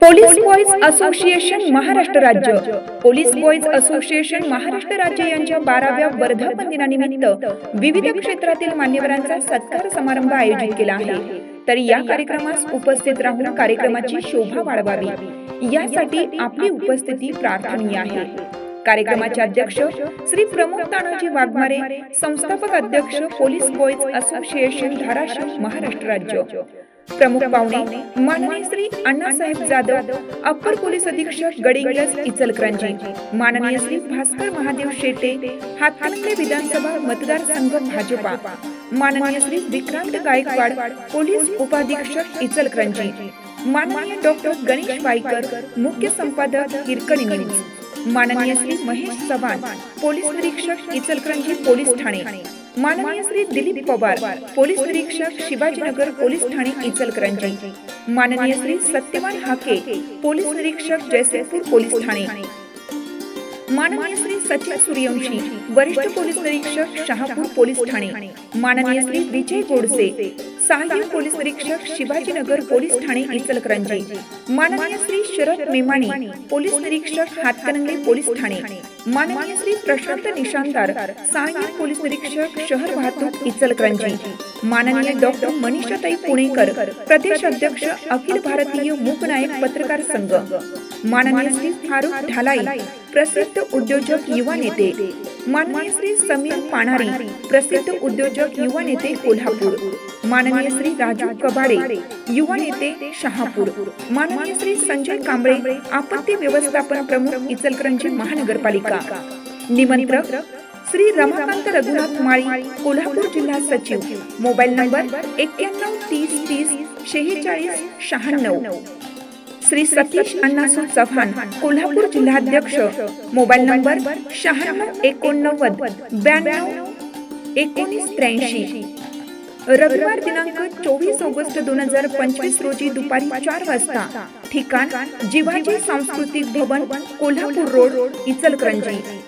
Police boys association Maharashtra राज्य. Police boys association Maharashtra राज्य यांच्या बाराव्या वर्धापन दिनानिमित्त विविध क्षेत्रातील मान्यवरांचा सत्कार समारंभ आयोजित केला आहे. तर या कार्यक्रमास उपस्थित राहून कार्यक्रमाची शोभा वाढवावी. यासाठी आपली उपस्थिती प्रार्थनीय आहे. कार्यक्रमाचे अध्यक्ष श्री प्रमोद तानाजी वाघमारे संस्थापक अध्यक्ष police boys association Dharashiv Maharashtra राज्य. प्रमुख पाहुणे माननीय श्री अण्णासाहेब जाधव अप्पर पोलीस अधीक्षक गडिंग्लज इचलकरंजी माननीय श्री भास्कर महादेव शेटे हातकणंगले विधानसभा मतदारसंघ भाजपा माननीय श्री विक्रांत गायकवाड पोलीस उपाधीक्षक इचलकरंजी माननीय डॉक्टर गणेश वाईकर मुख्य संपादक हिरकणी न्यूज माननीय श्री महेश चव्हाण पोलीस निरीक्षक इचलकरंजी पोलीस ठाणे माननीय श्री दिलीप पवार पोलीस निरीक्षक शिवाजीनगर पोलीस ठाणे इचलकरंजी. माननीय श्री सत्यवान हाके पोलीस निरीक्षक जयसिंगपूर पोलीस ठाणे. माननीय श्री सचिन सूर्यवंशी वरिष्ठ पोलीस निरीक्षक शहापूर पोलीस ठाणे. माननीय श्री विजय गोडसे सहाय्यक पोलीस निरीक्षक शिवाजीनगर पोलीस ठाणे इचलकरंजी माननीय श्री शरद मेमाणी पोलीस निरीक्षक हातकणंगले पोलीस ठाणे. माननीय श्री प्रशांत निशांतार सहाय्यक पोलीस निरीक्षक शहर वाहतूक इचलकरंजी माननीय डॉक्टर मनीषाताई पुणेकर प्रदेश अध्यक्ष अखिल भारतीय मूकनायक पत्रकार संघ. माननीय श्री फारुख ढालाई प्रसिद्ध उद्योजक युवा नेते. माननीय श्री समीर पाणारी प्रसिद्ध उद्योजक युवा नेते कोल्हापूर. माननीय श्री राजू कबाडे युवा नेते शहापूर. माननीय श्री संजय कांबळे आपत्ती व्यवस्थापन प्रमुख इचलकरंजी महानगरपालिका. निमंत्रक श्री रमाकांत रघुनाथ माळी कोल्हापूर जिल्हा सचिव. मोबाईल नंबर एक्क्याण्णव तीस तीस शेहेचाळीस शहाण्णव. श्री सतीश अण्णासू चव्हाण कोल्हापूर जिल्हाध्यक्ष मोबाईल नंबर शहाण्णव एकोणनव्वद ब्याण्णव एकोणीस त्र्याऐंशी. रविवार दिनांक चोवीस ऑगस्ट दोन हजार पंचवीस रोजी दुपारी चार वाजता ठिकाण जिवाजी सांस्कृतिक भवन कोल्हापूर रोड इचलकरंजी.